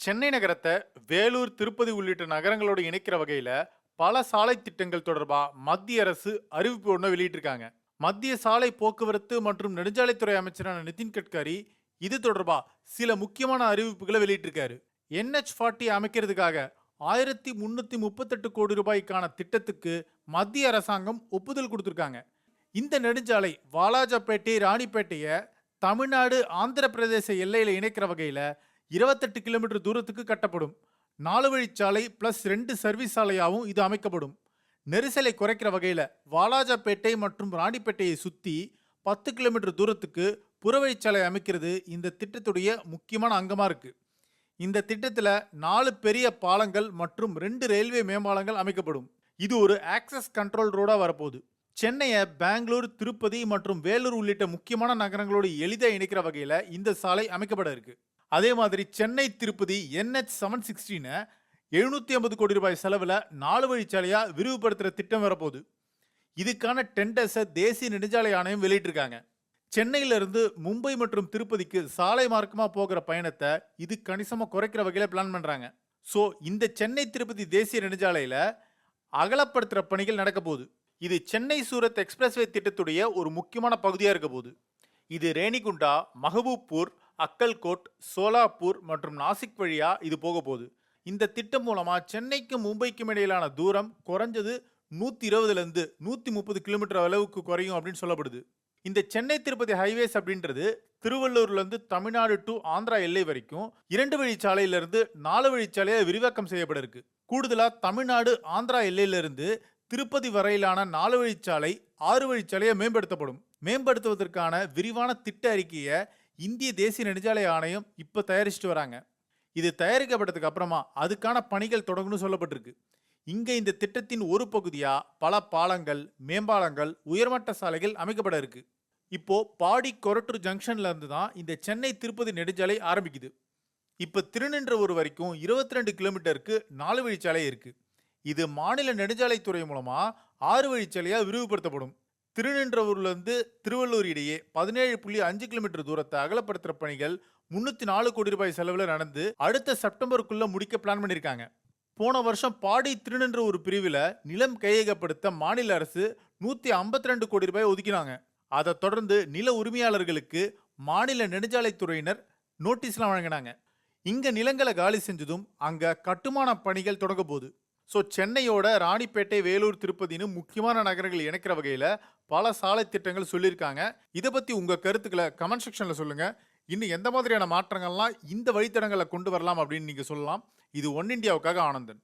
சென்னை நகரத்தை வேலூர் திருப்பதி உள்ளிட்ட நகரங்களோடு இணைக்கிற வகையில பல சாலை திட்டங்கள் தொடர்பா மத்திய அரசு அறிவிப்பு ஒன்று வெளியிட்டிருக்காங்க. மத்திய சாலை போக்குவரத்து மற்றும் நெடுஞ்சாலைத்துறை அமைச்சரான நிதின் கட்கரி இது தொடர்பா சில முக்கியமான அறிவிப்புகளை வெளியிட்டிருக்காரு. என்ஹெச் ஃபார்ட்டி அமைக்கிறதுக்காக ஆயிரத்தி முன்னூத்தி முப்பத்தெட்டு கோடி ரூபாய்க்கான திட்டத்துக்கு மத்திய அரசாங்கம் ஒப்புதல் கொடுத்துருக்காங்க. இந்த நெடுஞ்சாலை வாலாஜாப்பேட்டை ராணிப்பேட்டையை தமிழ்நாடு ஆந்திர பிரதேச எல்லையில இணைக்கிற வகையில இருபத்தெட்டு கிலோமீட்டர் தூரத்துக்கு கட்டப்படும். நாலு வழிச்சாலை பிளஸ் ரெண்டு சர்வீஸ் சாலையாகவும் இது அமைக்கப்படும். நெரிசலை குறைக்கிற வகையில் வாலாஜாப்பேட்டை மற்றும் ராணிப்பேட்டையை சுற்றி பத்து கிலோமீட்டர் தூரத்துக்கு புறவழிச்சாலை அமைக்கிறது இந்த திட்டத்துடைய முக்கியமான அங்கமாக இருக்குது இந்த திட்டத்தில் நாலு பெரிய பாலங்கள் மற்றும் ரெண்டு ரயில்வே மேம்பாலங்கள் அமைக்கப்படும். இது ஒரு ஆக்சஸ் கண்ட்ரோல் ரோடாக வரப்போகுது. சென்னையை பெங்களூர் திருப்பதி மற்றும் வேலூர் உள்ளிட்ட முக்கியமான நகரங்களோடு எளிதாக இணைக்கிற வகையில் இந்த சாலை அமைக்கப்பட இருக்குது அதே மாதிரி சென்னை திருப்பதி என்ஹெச் செவன் சிக்ஸ்டீனை எழுநூற்றி ஐம்பது கோடி ரூபாய் செலவில் நாலு வழிச்சாலையாக விரிவுபடுத்துகிற திட்டம் வரப்போகுது. இதுக்கான டெண்டர்ஸை தேசிய நெடுஞ்சாலை ஆணையம் வெளியிட்டிருக்காங்க. சென்னையிலிருந்து மும்பை மற்றும் திருப்பதிக்கு சாலை மார்க்கமாக போகிற பயணத்தை இது கணிசமாக குறைக்கிற வகையில் பிளான் பண்ணுறாங்க ஸோ இந்த சென்னை திருப்பதி தேசிய நெடுஞ்சாலையில் அகலப்படுத்துகிற பணிகள் நடக்க போகுது. இது சென்னை சூரத் எக்ஸ்பிரஸ்வே திட்டத்துடைய ஒரு முக்கியமான பகுதியாக இருக்க போகுது. இது ரேணிகுண்டா மஹபூப்பூர் அக்கல்கோட் சோலாப்பூர் மற்றும் நாசிக் வழியா இது போக போகுது. இந்த திட்டம் மூலமா சென்னைக்கும் மும்பைக்கும் இடையிலான தூரம் குறைஞ்சது நூத்தி இருபதுலேருந்து நூற்றி நூத்தி முப்பது கிலோமீட்டர் அளவுக்கு குறையும் அப்படின்னு சொல்லப்படுது. இந்த சென்னை திருப்பதி ஹைவேஸ் அப்படின்றது திருவள்ளூர்லேருந்து தமிழ்நாடு டு ஆந்திரா எல்லை வரைக்கும் இரண்டு வழிச்சாலையிலிருந்து நாலு வழிச்சாலையாக விரிவாக்கம் செய்யப்பட இருக்கு கூடுதலாக தமிழ்நாடு ஆந்திரா எல்லையிலிருந்து திருப்பதி வரையிலான நாலு வழிச்சாலை ஆறு வழிச்சாலையை மேம்படுத்தப்படும். மேம்படுத்துவதற்கான விரிவான திட்ட அறிக்கையை இந்திய தேசிய நெடுஞ்சாலை ஆணையம் இப்போ தயாரிச்சுட்டு வராங்க. இது தயாரிக்கப்பட்டதுக்கு அப்புறமா அதுக்கான பணிகள் தொடங்கணும்னு சொல்லப்பட்டிருக்கு. இங்கே இந்த திட்டத்தின் ஒரு பகுதியாக பல பாலங்கள் மேம்பாலங்கள் உயர்மட்ட சாலைகள் அமைக்கப்பட இருக்கு. இப்போ பாடி கொரட்டூர் ஜங்ஷன்ல இருந்து தான் இந்த சென்னை திருப்பதி நெடுஞ்சாலை ஆரம்பிக்குது. இப்போ திருநின்றவூர் வரைக்கும் இருபத்தி ரெண்டு கிலோமீட்டருக்கு நாலு வழிச்சாலை இருக்கு. இது மாநில நெடுஞ்சாலைத்துறை மூலமாக ஆறு வழிச்சாலையாக விரிவுபடுத்தப்படும். திருநின்றவூர்லேருந்து திருவள்ளூர் இடையே பதினேழு புள்ளி அஞ்சு கிலோமீட்டர் தூரத்தை அகலப்படுத்துற பணிகள் முன்னூத்தி நாலு கோடி ரூபாய் செலவில் நடந்து அடுத்த செப்டம்பருக்குள்ள முடிக்க பிளான் பண்ணியிருக்காங்க. போன வருஷம் பாடி திருநின்றவூர் பிரிவில் நிலம் கையகப்படுத்த மாநில அரசு நூற்றி ஐம்பத்தி ரெண்டு கோடி ரூபாய் ஒதுக்கினாங்க. அதை தொடர்ந்து நில உரிமையாளர்களுக்கு மாநில நெடுஞ்சாலைத்துறையினர் நோட்டீஸ்லாம் வழங்கினாங்க. இங்க நிலங்களை காலி செஞ்சதும் அங்க கட்டுமான பணிகள் தொடங்க போகுது. ஸோ சென்னையோட ராணிப்பேட்டை வேலூர் திருப்பதின்னு முக்கியமான நகரங்கள் இணைக்கிற வகையில் பல சாலை திட்டங்கள் சொல்லியிருக்காங்க. இதை பற்றி உங்கள் கருத்துக்களை கமெண்ட் செக்ஷனில் சொல்லுங்கள் இன்னும் எந்த மாதிரியான மாற்றங்கள்லாம் இந்த வழித்தடங்களை கொண்டு வரலாம் அப்படின்னு நீங்கள் சொல்லலாம். இது ஒன் இண்டியாவுக்காக ஆனந்தன்.